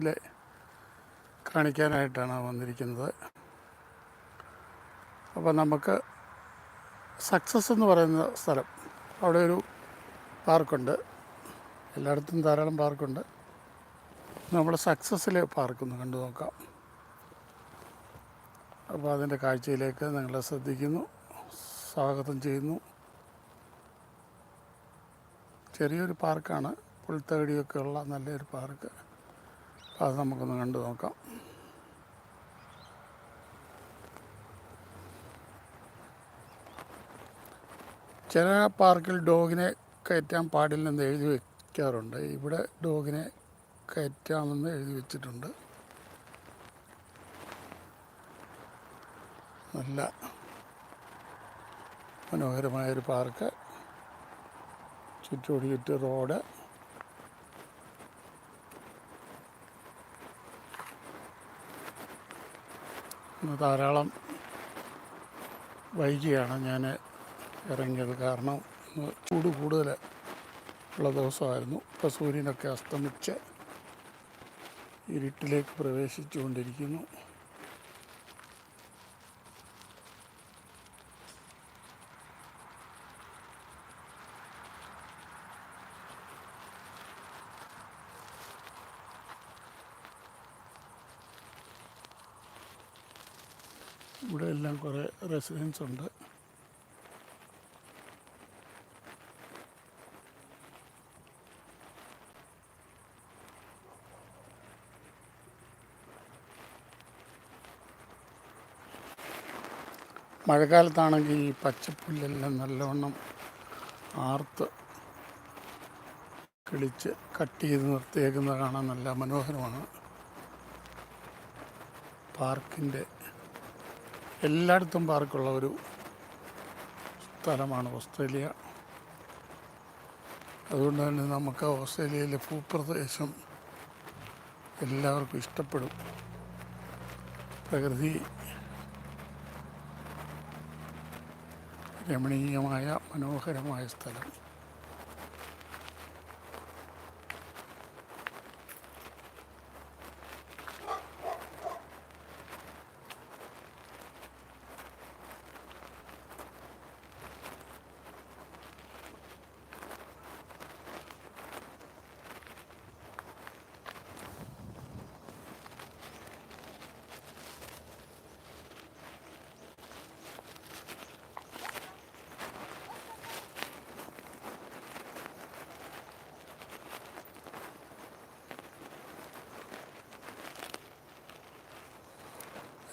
പാർക്കിലെ കാണിക്കാനായിട്ടാണ് വന്നിരിക്കുന്നത്. അപ്പോൾ നമുക്ക് സക്സസ് എന്ന് പറയുന്ന സ്ഥലം. അവിടെ ഒരു പാർക്കുണ്ട് എല്ലായിടത്തും ധാരാളം പാർക്കുണ്ട് നമ്മൾ സക്സസ്സിൽ പാർക്കൊന്ന് കണ്ടു നോക്കാം. അപ്പോൾ അതിന്റെ കാഴ്ചയിലേക്ക് നിങ്ങളെ ശ്രദ്ധിക്കുന്നു. സ്വാഗതം ചെയ്യുന്നു. ചെറിയൊരു പാർക്കാണ് പുൽത്തകടിയൊക്കെ ഉള്ള നല്ലൊരു പാർക്ക് അത് നമുക്കൊന്ന് കണ്ടു നോക്കാം. ചില പാർക്കിൽ ഡോഗിനെ കയറ്റാൻ പാടില്ലെന്ന് എഴുതി വയ്ക്കാറുണ്ട് ഇവിടെ ഡോഗിനെ കയറ്റാമെന്ന് എഴുതി വെച്ചിട്ടുണ്ട്. നല്ല മനോഹരമായൊരു പാർക്ക്. ചുറ്റോട് ചുറ്റും റോഡ്. ഇന്ന് ധാരാളം വൈകിയാണ് ഞാൻ ഇറങ്ങിയത്. കാരണം ചൂട് കൂടുതൽ ഉള്ള ദിവസമായിരുന്നു. ഇപ്പോൾ സൂര്യനൊക്കെ അസ്തമിച്ച് ഇരുട്ടിലേക്ക് പ്രവേശിച്ചുകൊണ്ടിരിക്കുന്നു ഇവിടെ എല്ലാം കുറേ റെസിഡൻസ് ഉണ്ട്. മഴക്കാലത്താണെങ്കിൽ ഈ പച്ചപ്പുല്ലെല്ലാം നല്ലവണ്ണം ആർത്ത് കിളിച്ച് കട്ട് ചെയ്ത് നിർത്തിയേക്കുന്നത് കാണാൻ നല്ല മനോഹരമാണ്. പാർക്കിന്റെ എല്ലായിടത്തും പാർക്കുള്ള ഒരു സ്ഥലമാണ് ഓസ്ട്രേലിയ. അതുകൊണ്ട് തന്നെ നമുക്ക് ഓസ്ട്രേലിയയിലെ ഭൂപ്രദേശം എല്ലാവർക്കും ഇഷ്ടപ്പെടും. പ്രകൃതി രമണീയമായ മനോഹരമായ സ്ഥലം.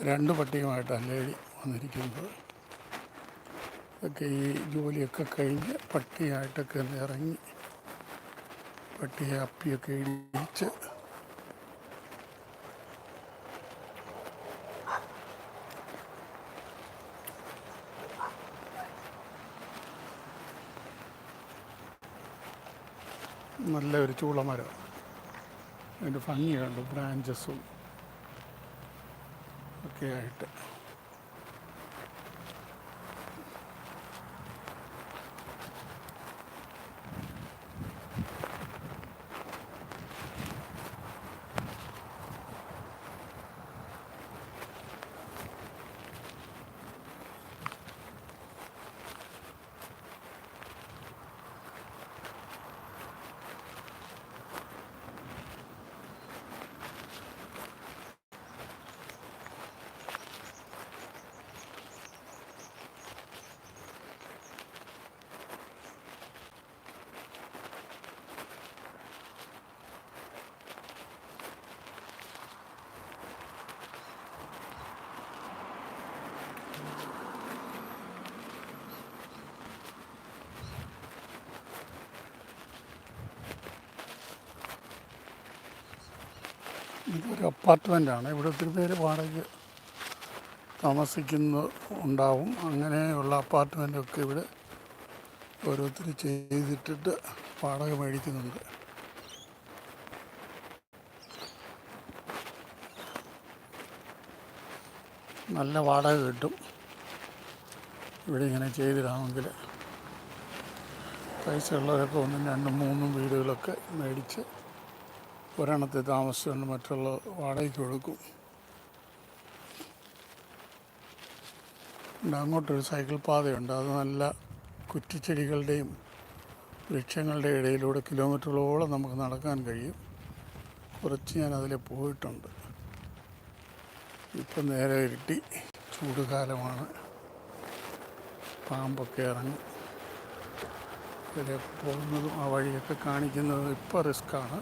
രണ്ട് പട്ടിയുമായിട്ടാണ് ലേഡി വന്നിരിക്കുന്നത്. ഒക്കെ ഈ ജോലിയൊക്കെ കഴിഞ്ഞ് പട്ടിയായിട്ടൊക്കെ ഒന്ന് ഇറങ്ങി പട്ടിയെ അപ്പിയൊക്കെ ഇടിച്ച് നല്ല ഒരു ചൂളമരം. അതിന്റെ ഭംഗിയുണ്ട് ബ്രാഞ്ചസും ഒക്കെ ആയിട്ട്. ഇതൊരു അപ്പാർട്ട്മെന്റാണ് ഇവിടെ ഒത്തിരി പേര് വാടക താമസിക്കുന്ന ഉണ്ടാവും. അങ്ങനെയുള്ള അപ്പാർട്ട്മെന്റൊക്കെ ഇവിടെ ഓരോരുത്തർ ചെയ്തിട്ടിട്ട് വാടക മേടിക്കുന്നുണ്ട്. നല്ല വാടക കിട്ടും. ഇവിടെ ഇങ്ങനെ ചെയ്തിടാമെങ്കിൽ പൈസ ഉള്ളവരൊക്കെ ഒന്നും രണ്ടും മൂന്നും വീടുകളൊക്കെ മേടിച്ച് ഒരെണ്ണത്തിൽ താമസിച്ചുകൊണ്ട് മറ്റുള്ള വാടകയ്ക്ക് കൊടുക്കും. അങ്ങോട്ടൊരു സൈക്കിൾ പാതയുണ്ട്. അത് നല്ല കുറ്റിച്ചെടികളുടെയും വൃക്ഷങ്ങളുടെ ഇടയിലൂടെ കിലോമീറ്ററുകളോളം നമുക്ക് നടക്കാൻ കഴിയും. കുറച്ച് ഞാൻ അതിൽ പോയിട്ടുണ്ട്. ഇപ്പം നേരെ ഇരുട്ടി ചൂട് കാലമാണ് പാമ്പൊക്കെ ഇറങ്ങും. ഇതിലേക്ക് പോകുന്നതും ആ വഴിയൊക്കെ കാണിക്കുന്നതും ഇപ്പോൾ റിസ്ക്കാണ്.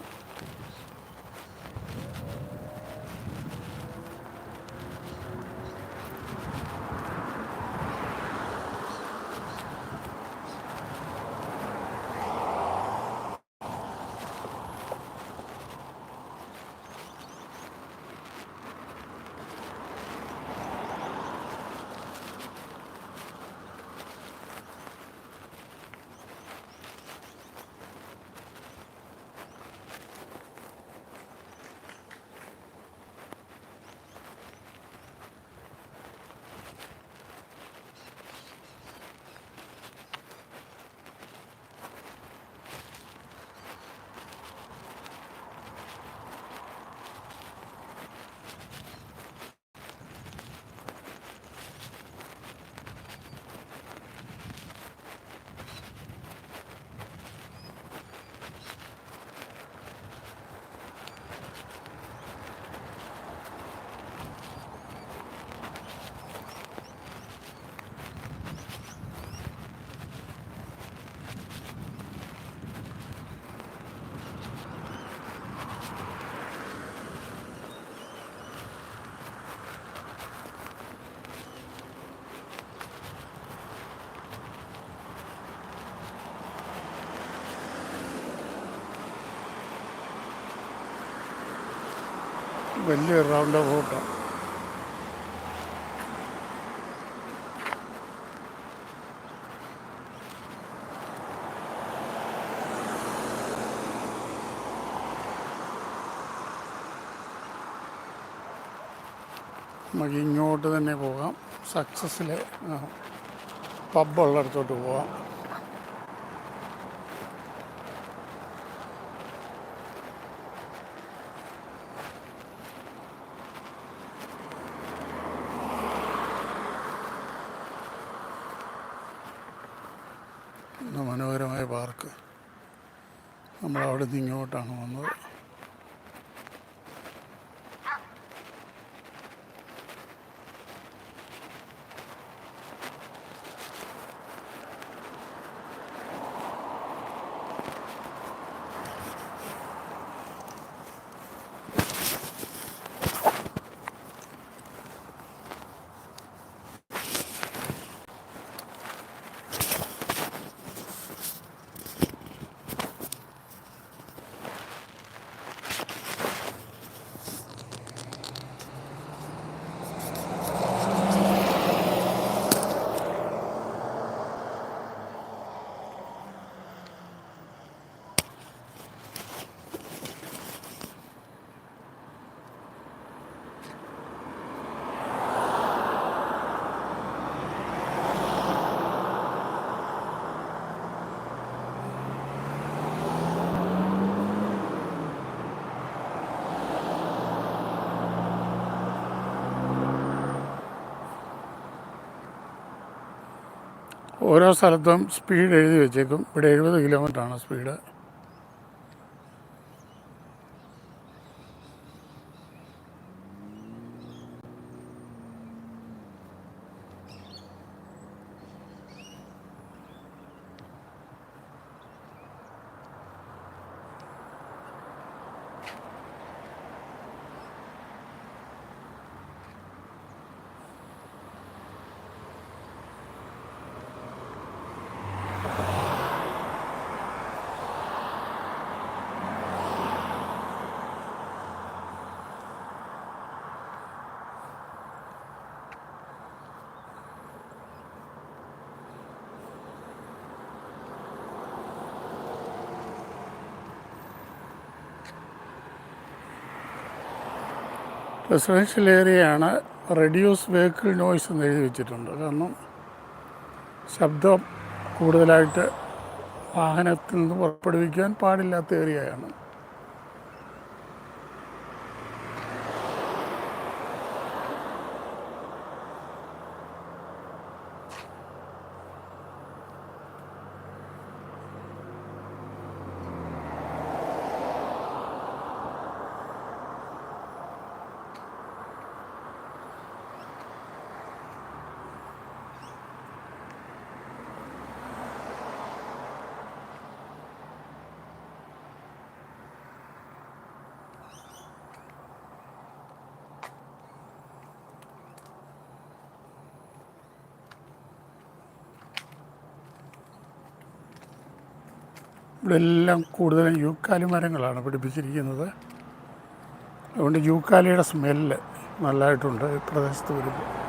വലിയൊരു റൗണ്ട് റൂട്ടാണ് നമുക്ക് ഇങ്ങോട്ട് തന്നെ പോകാം. സക്സസ്സിലെ പബ്ബുള്ളിടത്തോട്ട് പോകാം ഇന്ന് മനോഹരമായ പാർക്ക് നമ്മൾ അവിടെ നിന്ന് ഇങ്ങോട്ടാണ് വന്നത്. ഓരോ സ്ഥലത്തും സ്പീഡ് എഴുതി വെച്ചേക്കും. ഇവിടെ എഴുപത് കിലോമീറ്ററാണ് സ്പീഡ്. റെസിഡൻഷ്യൽ ഏരിയയാണ് റെഡ്യൂസ് വെഹിക്കിൾ നോയ്സ് എന്ന് എഴുതി വെച്ചിട്ടുണ്ട്. കാരണം ശബ്ദം കൂടുതലായിട്ട് വാഹനത്തിൽ നിന്ന് പുറപ്പെടുവിക്കാൻ പാടില്ലാത്ത ഏരിയയാണ്. ഇവിടെ എല്ലാം കൂടുതലും യൂക്കാലി മരങ്ങളാണ് പിടിപ്പിച്ചിരിക്കുന്നത്. അതുകൊണ്ട് യൂക്കാലിയുടെ സ്മെല്ല് നല്ലതായിട്ടുണ്ട് ഈ പ്രദേശത്ത് വരുമ്പോൾ.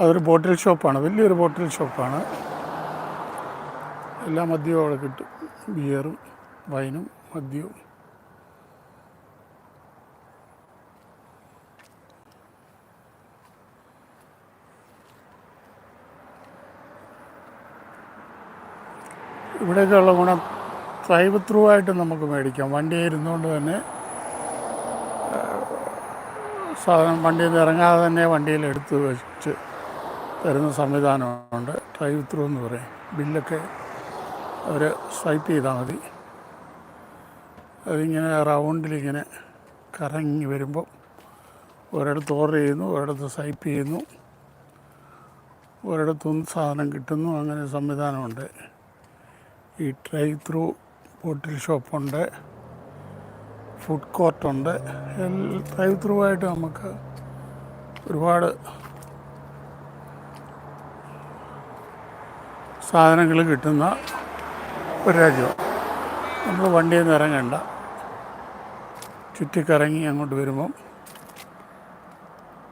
അതൊരു ബോട്ടിൽ ഷോപ്പാണ് വലിയൊരു ബോട്ടിൽ ഷോപ്പാണ്. എല്ലാ മദ്യവും അവിടെ കിട്ടും. ബിയറും വൈനും മദ്യവും. ഇവിടെയൊക്കെയുള്ള ഗുണം ഡ്രൈവ് ത്രൂ ആയിട്ട് നമുക്ക് മേടിക്കാം. വണ്ടിയിൽ ഇരുന്നുകൊണ്ട് തന്നെ സാധനം വണ്ടിയിൽ നിന്ന് ഇറങ്ങാതെ തന്നെ വണ്ടിയിൽ എടുത്ത് വെച്ച് തരുന്ന സംവിധാനമുണ്ട്. ഡ്രൈവ് ത്രൂ എന്ന് പറയും. ബില്ലൊക്കെ അവർ സ്വൈപ്പ് ചെയ്താൽ മതി. അതിങ്ങനെ റൗണ്ടിലിങ്ങനെ കറങ്ങി വരുമ്പോൾ ഒരിടത്ത് ഓർഡർ ചെയ്യുന്നു ഒരിടത്ത് സ്വൈപ്പ് ചെയ്യുന്നു. ഒരിടത്തുനിന്ന് സാധനം കിട്ടുന്നു. അങ്ങനെ സംവിധാനമുണ്ട്. ഈ ഡ്രൈവ് ത്രൂ ബോട്ടിൽ ഷോപ്പുണ്ട് ഫുഡ് കോർട്ടുണ്ട് ഡ്രൈവ് ത്രൂ ആയിട്ട് നമുക്ക് ഒരുപാട് സാധനങ്ങൾ കിട്ടുന്ന ഒരു രാജ്യമാണ് നമ്മൾ വണ്ടിയിൽ നിന്ന് ഇറങ്ങണ്ട. ചുറ്റിക്കറങ്ങി അങ്ങോട്ട് വരുമ്പം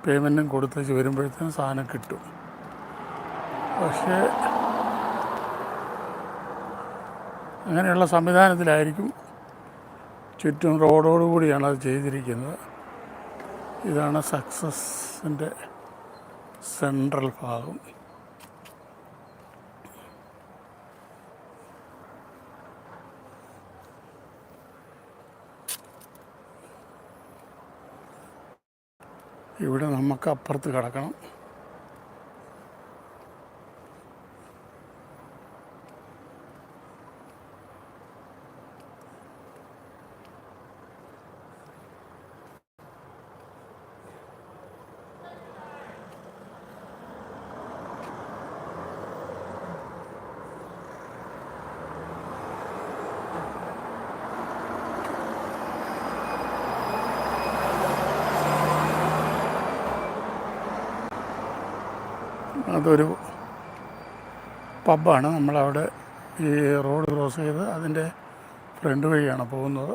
പേയ്മെന്റും കൊടുത്തേച്ച് വരുമ്പോഴത്തേനും സാധനം കിട്ടും. പക്ഷേ അങ്ങനെയുള്ള സംവിധാനത്തിലായിരിക്കും ചുറ്റും റോഡോടുകൂടിയാണ് അത് ചെയ്തിരിക്കുന്നത്. ഇതാണ് സക്സസിന്റെ സെൻട്രൽ ഭാഗം. ഇവിടെ നമുക്ക് അപ്പുറത്ത് കിടക്കണം. അതൊരു പബ്ബാണ്. നമ്മളവിടെ ഈ റോഡ് ക്രോസ് ചെയ്ത് അതിന്റെ ഫ്രണ്ട് വഴിയാണ് പോകുന്നത്.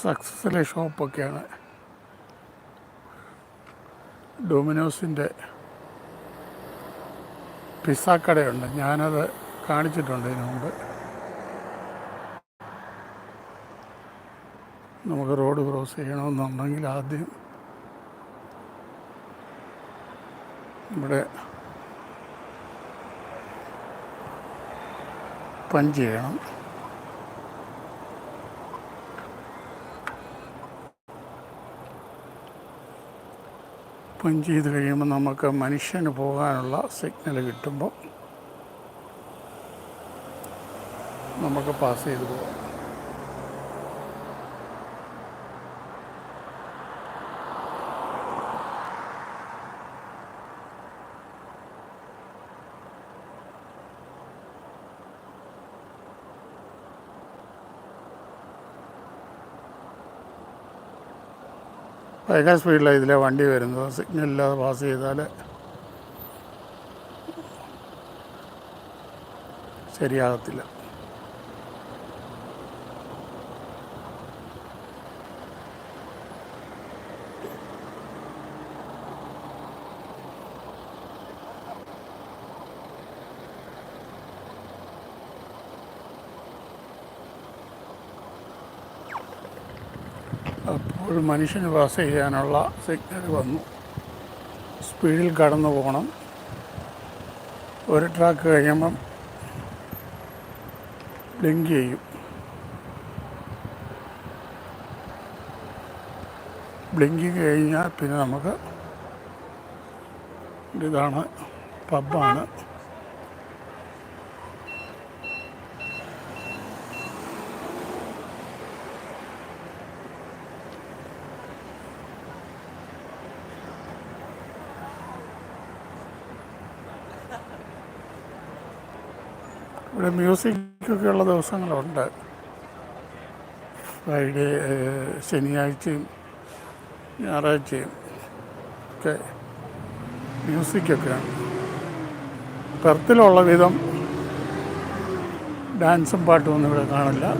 സക്സസിലെ ഷോപ്പൊക്കെയാണ് ഡൊമിനോസിന്റെ പിസ്സ കടയുണ്ട്. ഞാനത് കാണിച്ചിട്ടുണ്ട് ഇതിനു മുമ്പ്. നമുക്ക് റോഡ് ക്രോസ് ചെയ്യണമെന്നുണ്ടെങ്കിൽ ആദ്യം ഇവിടെ പഞ്ച് ചെയ്യണം. പഞ്ച് ചെയ്ത് കഴിയുമ്പോൾ നമുക്ക് മനുഷ്യന് പോകാനുള്ള സിഗ്നൽ കിട്ടുമ്പോൾ നമുക്ക് പാസ് ചെയ്ത് പോകാം. ഭയങ്കര സ്പീഡിലാണ് ഇതിലെ വണ്ടി വരുന്നത്. സിഗ്നൽ ഇല്ലാതെ പാസ് ചെയ്താൽ ശരിയാകത്തില്ല. അപ്പോൾ മനുഷ്യന് പാസ് ചെയ്യാനുള്ള സിഗ്നൽ വന്നു. സ്പീഡിൽ കടന്നു പോകണം ഒരു ട്രാക്ക് കഴിയുമ്പം ബ്ലിങ്ക് ചെയ്യും. ബ്ലിങ്കിങ് കഴിഞ്ഞാൽ പിന്നെ നമുക്ക് ഇതാണ് പബ്ബാണ് ഇവിടെ മ്യൂസിക്കൊക്കെ ഉള്ള ദിവസങ്ങളുണ്ട്. ഫ്രൈഡേ ശനിയാഴ്ചയും ഞായറാഴ്ചയും ഒക്കെ മ്യൂസിക്കൊക്കെയാണ്. പെർത്തിലുള്ള വിധം ഡാൻസും പാട്ടും ഒന്നും ഇവിടെ കാണില്ല.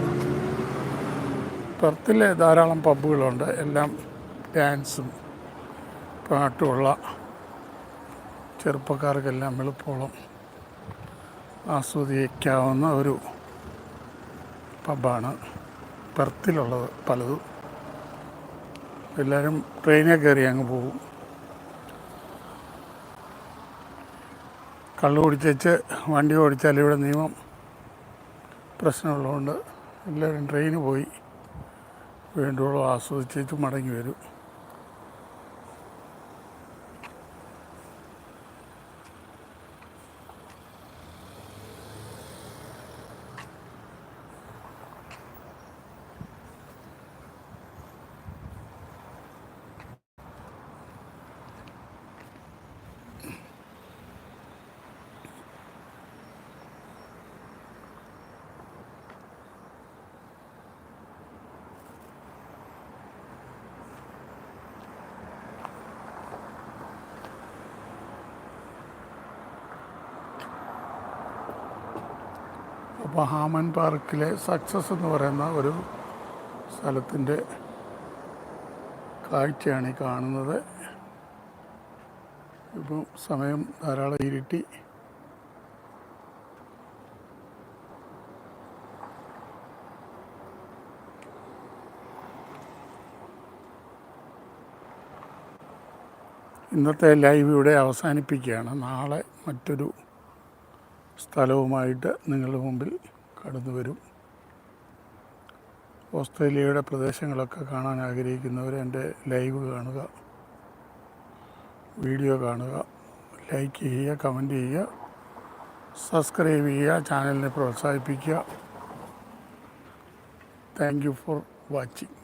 പെർത്തിൽ ധാരാളം പബ്ബുകളുണ്ട്. എല്ലാം ഡാൻസും പാട്ടുമുള്ള ചെറുപ്പക്കാർക്കെല്ലാം എളുപ്പമുള്ള ആസ്വദിക്കാവുന്ന ഒരു പബ്ബാണ് പെർത്തിലുള്ളത് പലതും. എല്ലാവരും ട്രെയിനിൽ കയറി അങ്ങ് പോകും കള്ളു ഓടിച്ചേച്ച് വണ്ടി ഓടിച്ചാൽ ഇവിടെ നിയമം പ്രശ്നമുള്ളതുകൊണ്ട് എല്ലാവരും ട്രെയിന് പോയി വേണ്ടുവോളം ആസ്വദിച്ചേച്ച് മടങ്ങി വരും. അപ്പോൾ ഹാമൻ പാർക്കിലെ സക്സസ് എന്ന് പറയുന്ന ഒരു സ്ഥലത്തിന്റെ കാഴ്ചയാണ് ഈ കാണുന്നത്. ഇപ്പം സമയം ധാരാളം ഇരുട്ടി. ഇന്നത്തെ ലൈവ് ഇവിടെ അവസാനിപ്പിക്കുകയാണ്. നാളെ മറ്റൊരു സ്ഥലവുമായിട്ട് നിങ്ങളുടെ മുമ്പിൽ കടന്നു വരും. ഓസ്ട്രേലിയയുടെ പ്രദേശങ്ങളൊക്കെ കാണാൻ ആഗ്രഹിക്കുന്നവർ എന്റെ ലൈവ് കാണുക വീഡിയോ കാണുക ലൈക്ക് ചെയ്യുക കമന്റ് ചെയ്യുക സബ്സ്ക്രൈബ് ചെയ്യുക ചാനലിനെ പ്രോത്സാഹിപ്പിക്കുക. Thank you for watching.